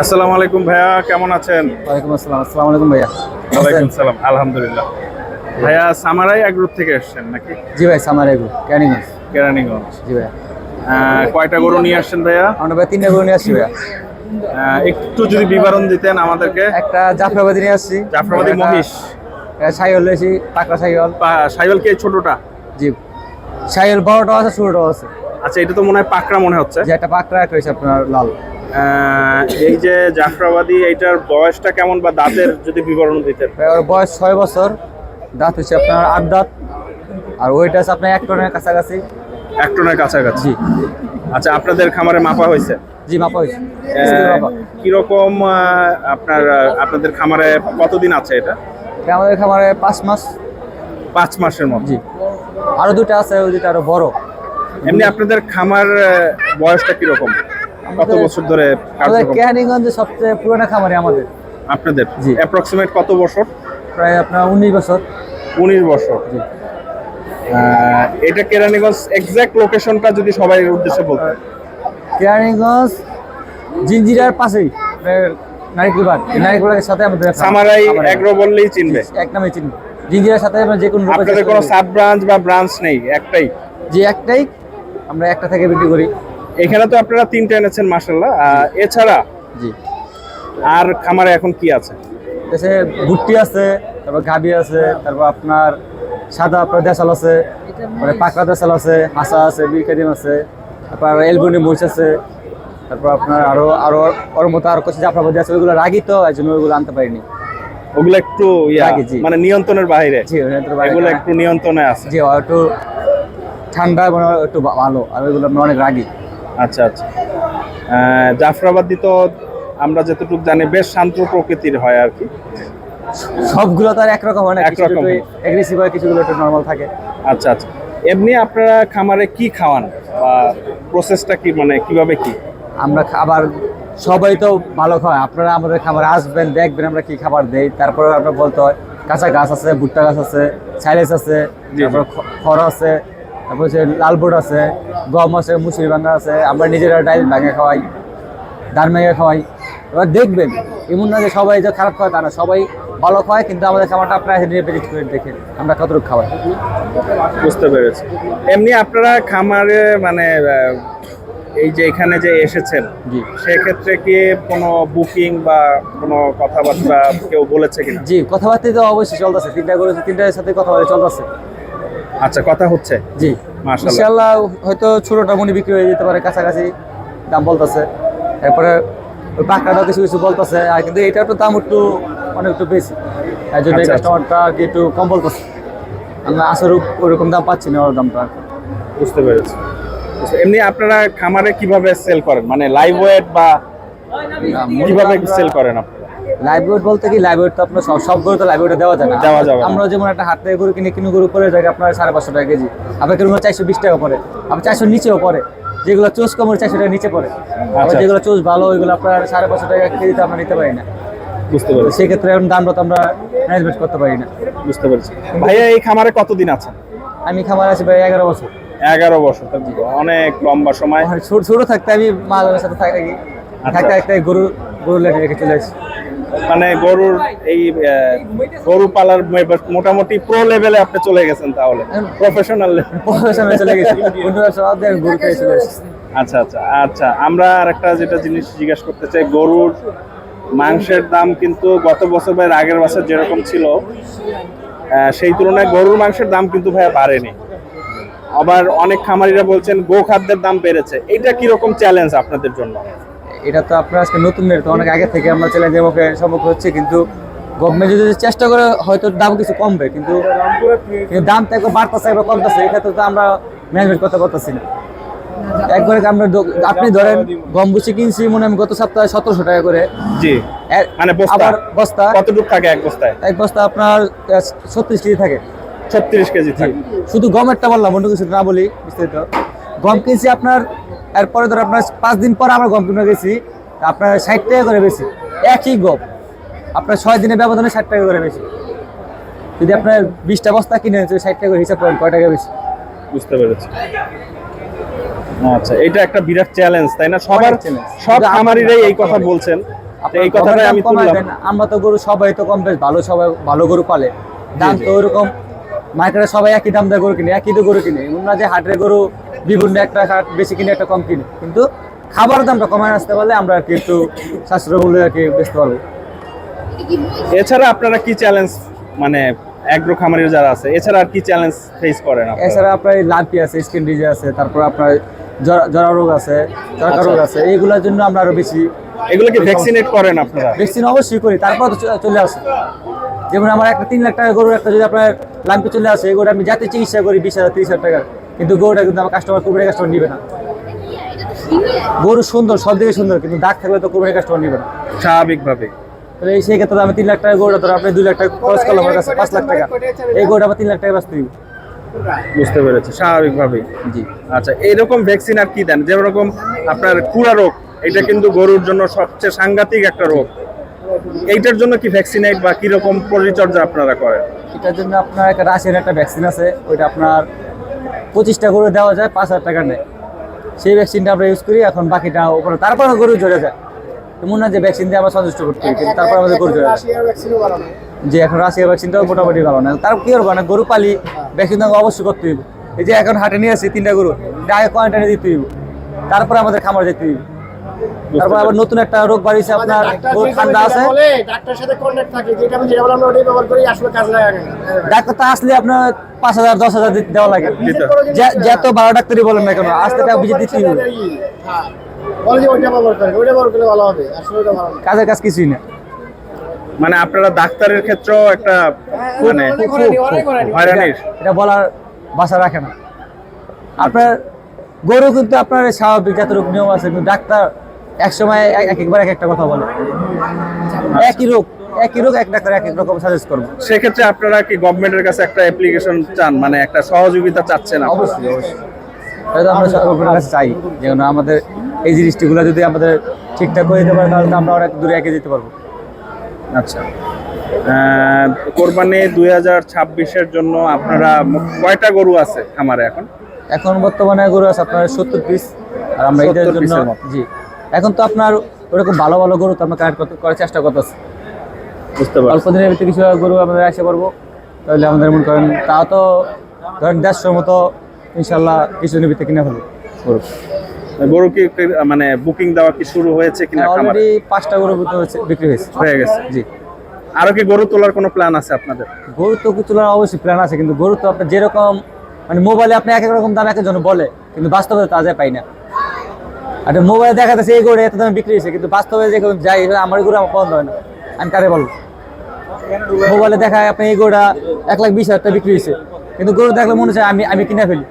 আসসালামু আলাইকুম ভাইয়া কেমন আছেন? ওয়ালাইকুম আসসালাম। আসসালামু আলাইকুম ভাইয়া। ওয়ালাইকুম সালাম আলহামদুলিল্লাহ। ভাইয়া সামারাই এগ্রুপ থেকে এসেছেন নাকি? জি ভাই সামার এগু ক্যানিগঞ্জ কেরানীগঞ্জ। জি ভাইয়া। কয়টা গরু নিয়ে আসছেন ভাইয়া? আমরা ভাই তিনটা গরু নিয়ে আসছি ভাইয়া। একটু যদি বিবরণ দিতেন আমাদেরকে। একটা জাফরাবাদি নিয়ে আসছি। জাফরাবাদী মহিষ। সাইল নিয়েছি পাকড়া সাইল সাইবেল কে ছোটটা? জি। সাইল বড়টাও আছে ছোটটাও আছে। আচ্ছা এটা তো মনে হয় পাকড়া মনে হচ্ছে। যে একটা পাকড়া একটা হয়েছে আপনার লাল। এই যে জাফরাবাদী এইটার বয়সটা কেমন বা দাঁতের যদি বিবরণ দিতেন? ভাই, বয়স ছয় বছর। দাঁত হচ্ছে আপনার আট দাঁত। আর ওইটা আছে আপনার এক টনের কাছাকাছি। এক টনের কাছাকাছি। জি। আচ্ছা আপনাদের খামারে মাপা হয়েছে? জি মাপা হয়েছে। কীরকম আপনার আপনাদের খামারে কতদিন আছে এটা? এটা আমাদের খামারে পাঁচ মাস। পাঁচ মাসের মতো। জি। আরও দুটো আছে ওই দুটো আরও বড়। এমনি আপনাদের খামার বয়সটা কীরকম? কত বছর ধরে কেহানিগঞ্জে সবচেয়ে পুরোনো খামারে আমাদের। আপনাদের? জি। অ্যাপ্রক্সিমেট কত বছর? প্রায় আপনার উনিশ বছর। উনিশ বছর। জি। এটা কেরানীগঞ্জ এক্সাক্ট লোকেশনটা যদি সবাই উদ্দেশ্যে বলতেন। কেরানীগঞ্জ জিঞ্জিরার পাশেই আপনার নারিকেল বাগ এই নারিকেল বাগের সাথে আমাদের সামারাই এগ্রো বললেই চিনবে। এক নামে চিনবে। জিঞ্জিরার সাথে আমরা যে কোনো আপনাদের কোনো সাব ব্রাঞ্চ বা ব্রাঞ্চ নেই একটাই? যে একটাই। আমরা একটা থেকে বিক্রি করি। এখানে তো আপনারা তিনটা এনেছেন মাসাল্লাহ এছাড়া জি। আর খামারে এখন কি আছে? দেশে ভুট্টি আছে তারপর গাবি আছে তারপর আপনার সাদা আপনার দেশাল আছে মানে পাকড়া দেশাল আছে হাসা আছে বিলকাদিম আছে তারপর এলবনি মহিষ আছে তারপর আপনার আরও আরও ওর মতো আরও কিছু জাফরাবাদি আছে ওইগুলো রাগি তো এই জন্য ওইগুলো আনতে পারিনি। ওগুলো একটু ইয়া। মানে নিয়ন্ত্রণের বাইরে? বাইরে এগুলো একটু নিয়ন্ত্রণে আছে। জি একটু ঠান্ডা একটু ভালো আর ওইগুলো অনেক রাগি। আচ্ছা আচ্ছা। জাফরাবাদি তো আমরা যতটুকু জানি বেশ শান্ত প্রকৃতির হয় আর কি। সবগুলো তো আর একরকম হয় না একরকম এগ্রেসিভ হয়। কিছুগুলো একটু নর্মাল থাকে। আচ্ছা আচ্ছা। এমনি আপনারা খামারে কি খাওয়ান? বা প্রসেসটা কি মানে কীভাবে কি? আমরা খাবার সবাই তো ভালো খায় আপনারা আমাদের খাবার আসবেন দেখবেন আমরা কি খাবার দেই। তারপরে আপনার বলতে হয় কাঁচা গাছ আছে ভুট্টা গাছ আছে সাইলেস আছে তারপর খড় আছে তারপর হচ্ছে লাল বোট আছে গম আছে মুসুরি ভাঙা আছে আমরা নিজেরা ডাইল ভাঙে খাওয়াই ধান ভেঙে খাওয়াই। এবার দেখবেন এমন না যে সবাই যে খারাপ খাওয়ায় তা না সবাই ভালো খাওয়ায় কিন্তু আমাদের খাবারটা আপনারা নিয়ে পেরিট করে দেখেন আমরা কতটুকু খাওয়াই। বুঝতে পেরেছি। এমনি আপনারা খামারে মানে এই যে এখানে যে এসেছেন জি। সেক্ষেত্রে কি কোনো বুকিং বা কোনো কথাবার্তা কেউ বলেছে কিনা? জি কথাবার্তা তো অবশ্যই চলতেছে। তিনটা করে তিনটার সাথে কথাবার্তা চলতেছে। আচ্ছা কথা হচ্ছে। জি। মাশাআল্লাহ। হয়তো ছোটটা মনি বিক্রি হয়ে যেতে পারে কাছাকাছি দাম বলতেছে। এরপরে ওই পাকড়াটাও কিছু কিছু বলতেছে আর কিন্তু এটার তো দাম একটু অনেক একটু বেশি। তাই জন্য এই আচ্ছা, আচ্ছা। কাস্টমারটা কি একটু কম বলতেছে। আমরা আসলে ওরকম দাম পাচ্ছি না ওর দামটা। বুঝতে পেরেছি। বুঝতে- এমনি আপনারা খামারে কীভাবে সেল করেন? মানে লাইভ ওয়েট বা কীভাবে সেল করেন আপনারা লাইভ ওয়েট বলতে কি লাইভ ওয়েট তো আপনার সব সব গরু তো লাইভ ওয়েটে দেওয়া যায় না। দেওয়া যাবে আমরা যেমন একটা হাট থেকে গরু কিনে কিনে গরু পরে যায় আপনার সাড়ে পাঁচশো টাকা কেজি। আপনার কীরকম চারশো বিশ টাকা পড়ে। আবার চারশো নিচেও পড়ে। যেগুলো চোষ কম চারশো টাকা নিচে পড়ে। আবার আচ্ছা। যেগুলো চোষ ভালো ওইগুলো আপনার সাড়ে পাঁচশো টাকা কেজিতে আমরা নিতে পারি না। বুঝতে পেরেছি। সেক্ষেত্রে এখন দামটা তো আমরা ম্যানেজমেন্ট করতে পারি না। বুঝতে পেরেছি। ভাইয়া এই খামারে কতদিন আছেন? আমি খামার আছি ভাই এগারো বছর। এগারো বছর অনেক লম্বা সময়। ছোট ছোট থাকতে আমি মালের সাথে থাকি। আচ্ছা। থাকতে থাকতে গরু গরু রেখে চলে আসি মানে গরুর এই গরু পালার মোটামুটি প্রো লেভেলে আপনি চলে গেছেন তাহলে। প্রফেশনাল চলে গেছি। গরু খেয়ে চলে আচ্ছা আচ্ছা আচ্ছা আমরা আরেকটা যেটা জিনিস জিজ্ঞাসা করতে চাই গরুর মাংসের দাম কিন্তু গত বছর বা আগের বছর যেরকম ছিল সেই তুলনায় গরুর মাংসের দাম কিন্তু ভাইয়া বাড়েনি। আবার অনেক খামারিরা বলছেন গো খাদ্যের দাম বেড়েছে। এটা কীরকম চ্যালেঞ্জ আপনাদের জন্য? এটা তো আপনার আজকে নতুন নেই তো অনেক আগে থেকে আমরা চ্যালেঞ্জের মুখে সম্মুখীন হচ্ছে কিন্তু গভর্নমেন্ট যদি চেষ্টা করে হয়তো দাম কিছু কমবে কিন্তু দাম তো একবার বাড়তেছে একবার কমতেছে এক্ষেত্রে তো আমরা ম্যানেজমেন্ট করতে পারতেছি না। একবারে আমরা আপনি ধরেন গম বুসি কিনছি মনে হয় আমি গত সপ্তাহে সতেরোশো টাকা করে। জি। মানে বস্তা। আবার বস্তা। কতটুকু থাকে এক বস্তায়? এক বস্তা আপনার ছত্রিশ কেজি থাকে। ছত্রিশ কেজি থাকে। শুধু গমেরটা বললাম অন্য কিছু না বলি বিস্তারিত। গম কিনছি আপনার এরপরে ধর আপনার পাঁচ দিন পর আমরা গম কিনে গেছি আপনার ষাট টাকা করে বেশি একই গম। আপনার ছয় দিনের ব্যবধানে ষাট টাকা করে বেশি যদি আপনার বিশটা বস্তা কিনে ষাট টাকা করে হিসাব করেন কয় টাকা বেশি বুঝতে পেরেছি। আচ্ছা এটা একটা বিরাট চ্যালেঞ্জ তাই না? সবার। সব খামারিরাই এই কথা বলছেন এই কথাটাই আমি আমরা তো গরু সবাই তো কম বেশ ভালো সবাই ভালো গরু পালে। দাম তো ওরকম মার্কেটে সবাই একই দাম দিয়ে গরু কিনে একই তো গরু কিনে। এমন না যে হাটের গরু বিভিন্ন একটা হাট বেশি কিনে একটা কম কিনে। কিন্তু খাবার দামটা কমায় আসতে পারলে আমরা আর কি একটু সাশ্রয় মূল্যে আর কি বেচতে পারব। এছাড়া আপনারা কি চ্যালেঞ্জ মানে অ্যাগ্রো খামারির যারা আছে এছাড়া আর কি চ্যালেঞ্জ ফেস করেন আপনারা? এছাড়া আপনার লাম্পি আছে স্কিন ডিজে আছে তারপর আপনার জরা- জরা রোগ আছে চরকা রোগ আছে এইগুলোর জন্য আমরা আরও বেশি এগুলোকে ভ্যাকসিনেট করেন আপনারা? ভ্যাকসিন অবশ্যই করি তারপর চলে আসে। যেমন আমার একটা তিন লাখ টাকা গরুর একটা যদি আপনার লাম্পি চলে আসে এই গরু আমি যাতে চিকিৎসা করি বিশ হাজার তিরিশ হাজার টাকা কিন্তু গরুটা কিন্তু আমার কাস্টমার কুরবানি কাস্টমার নিবে না। গরু সুন্দর সব দিকে সুন্দর কিন্তু দাগ থাকলে তো কুরবানি কাস্টমার নিবে না। স্বাভাবিকভাবে। তাহলে এই সেই ক্ষেত্রে আমি তিন লাখ টাকা গরুটা ধরো আপনি দুই লাখ টাকা খরচ করলাম আমার কাছে পাঁচ লাখ টাকা। এই গরুটা আমার তিন লাখ টাকা বাঁচতে দিব। বুঝতে পেরেছি স্বাভাবিকভাবে। জি। আচ্ছা এইরকম ভ্যাকসিন আর কি দেন? যেরকম আপনার কুড়া রোগ এটা কিন্তু গরুর জন্য সবচেয়ে সাংঘাতিক একটা রোগ। এইটার জন্য কি ভ্যাকসিনেট বা কীরকম পরিচর্যা আপনারা করেন? এটার জন্য আপনার একটা রাশিয়ার একটা ভ্যাকসিন আছে ওইটা আপনার পঁচিশটা গরু দেওয়া যায় পাঁচ হাজার টাকা নেয়। সেই ভ্যাকসিনটা আমরা ইউজ করি এখন বাকিটা উপরে তারপরে গরু ঝরে যায়। এমন না যে ভ্যাকসিন দিয়ে আমরা সন্তুষ্ট করতে হবে, কিন্তু তারপর আমাদের গরু ঝরে যায়। যে এখন রাশিয়া ভ্যাকসিনটাও মোটামুটি ভালো না। তার কি করব না গরু পালি ভ্যাকসিন অবশ্যই করতে হবে এই যে এখন হাটে নিয়ে আসি তিনটা গরু আগে কোয়ারেন্টাইনে দিতে হবে তারপরে আমাদের খামার যেতে হবে তারপর আবার নতুন একটা রোগ বাড়িয়েছে আপনার গরু ঠান্ডা আছে। ডাক্তারের সাথে কন্ট্যাক্ট থাকে যেটা আমি যেটা আমরা ওটাই ব্যবহার করি আসলে কাজ লাগে না ডাক্তার তো আসলে আপনার পাঁচ হাজার দশ হাজার দেওয়া লাগে। যত ভালো ডাক্তারই বলেন না কেন আসতে টাকা হ্যাঁ ভালো না কাজের কাজ কিছুই না। মানে আপনারা ডাক্তারের ক্ষেত্রেও একটা মানে অনেক হয়রানি, অনেক হয়রানি। হয়রানির। এটা বলার বাসা রাখে না। আপনার গরু কিন্তু আপনার স্বাভাবিক যতটুকু নিয়ম আছে কিন্তু ডাক্তার এক সময় এক একবার এক একটা কথা বলে। একই রোগ একই রোগ এক ডাক্তার এক এক রকম সাজেস্ট করবে। সেক্ষেত্রে আপনারা কি গভর্নমেন্টের কাছে একটা অ্যাপ্লিকেশন চান? মানে একটা সহযোগিতা চাচ্ছেন? অবশ্যই অবশ্যই। এটা আমরা সরকারের কাছে চাই যেন আমাদের এই জিনিসটিগুলো যদি আমাদের ঠিকঠাক করে দিতে পারে তাহলে তো আমরা অনেক দূরে এগিয়ে যেতে পারব। আচ্ছা। কোরবানি দুই হাজার ছাব্বিশের জন্য আপনারা কয়টা গরু আছে খামারে এখন? এখন বর্তমানে গরু আছে আপনার সত্তর পিস আর আমরা ঈদের জন্য জি। এখন তো আপনার ওরকম ভালো ভালো গরু তো আমরা কালেক্ট করতে করার চেষ্টা করতেছি। বুঝতে পারছি। অল্প দিনের ভিতরে কিছু গরু আমাদের আসতে পারব তাহলে আমাদের মনে করেন তা তো ধরেন দেড়শোর মতো ইনশাল্লাহ কিছুদিনের ভিতরে কিনে ফেলব। গরু। গরু কি মানে বুকিং দেওয়া কি শুরু হয়েছে কিনা অলরেডি পাঁচটা গরু বিক্রি হয়েছে বিক্রি হয়েছে। হয়ে গেছে। জি। আরও কি গরু তোলার কোনো প্ল্যান আছে আপনাদের? গরু তো কিছু অবশ্যই প্ল্যান আছে কিন্তু গরু তো আপনার যেরকম মানে মোবাইলে আপনি এক এক রকম দাম এক একজন বলে কিন্তু বাস্তবে তা যায় পাই না। আর মোবাইলে দেখা যাচ্ছে এই গরু এত দামে বিক্রি হয়েছে কিন্তু বাস্তবে যে যাই আমার গরু আমার পছন্দ হয় না। আমি কারে বলব? মোবাইলে দেখায় আপনি এই গরুটা এক লাখ বিশ হাজার টাকা বিক্রি হয়েছে কিন্তু গরু দেখলে মনে হচ্ছে আমি আমি কিনে ফেলি।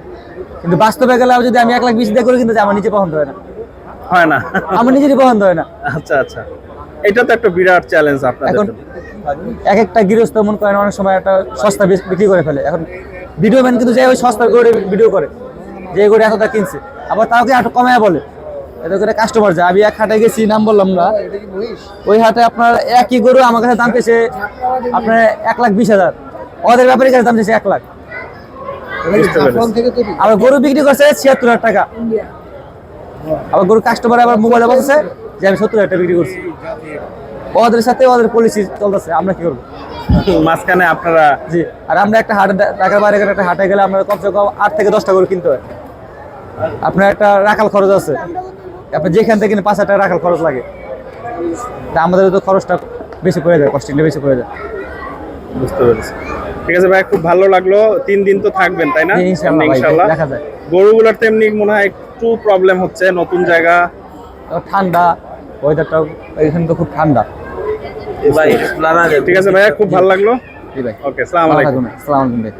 কিন্তু বাস্তবে গেলে যদি আমি এক লাখ বিশ দিয়ে গরু কিনতে আমার নিজে পছন্দ হয় না। হয় না। আমার নিজেরই পছন্দ হয় না। আচ্ছা আচ্ছা। এটা তো একটা বিরাট চ্যালেঞ্জ আপনাদের এখন এক একটা গৃহস্থ মন করেন অনেক সময় একটা সস্তা বিক্রি করে ফেলে। এখন ভিডিও ম্যান কিন্তু যে ওই সস্তা করে ভিডিও করে যে করে এতটা কিনছে। আবার তাও কি একটু কমায় বলে? এত করে কাস্টমার যায় আমি এক হাটে গেছি নাম বললাম না। ওই হাটে আপনার একই গরু আমার কাছে দাম পেয়েছে আপনার এক লাখ বিশ হাজার। ওদের ব্যাপারীর কাছে দাম পেয়েছে এক লাখ। আবার গরু বিক্রি করছে ছিয়াত্তর হাজার টাকা। আবার গরু কাস্টমার আবার মোবাইলে বলছে যে আমি সত্তর হাজার টাকা বিক্রি করছি। ওদের সাথে ওদের পলিসি চলতেছে আমরা কি করব? মাঝখানে আপনারা জি আর আমরা একটা হাটে ঢাকার বাইরে গেলে একটা হাটে গেলে আমরা কমসে কম আট থেকে দশটা করে কিনতে হয়। আপনার একটা রাখাল খরচ আছে। আপনি যেখান থেকে পাঁচ হাজার টাকা রাখাল খরচ লাগে। তা আমাদের তো খরচটা বেশি পড়ে যায় কস্টিংটা বেশি পড়ে যায়। বুঝতে পেরেছি। ঠিক আছে ভাই খুব ভালো লাগল। তিন দিন তো থাকবেন তাই না? ইনশাআল্লাহ দেখা যায়। গরুগুলোর তেমনি মনে হয় একটু প্রবলেম হচ্ছে নতুন জায়গা। ঠান্ডা ওয়েদারটাও এখানে তো খুব ঠান্ডা। ঠিক আছে ভাইয়া খুব ভালো লাগল। ভাই। ওকে সালাম আলাইকুম। সালাম আলাইকুম ভাই।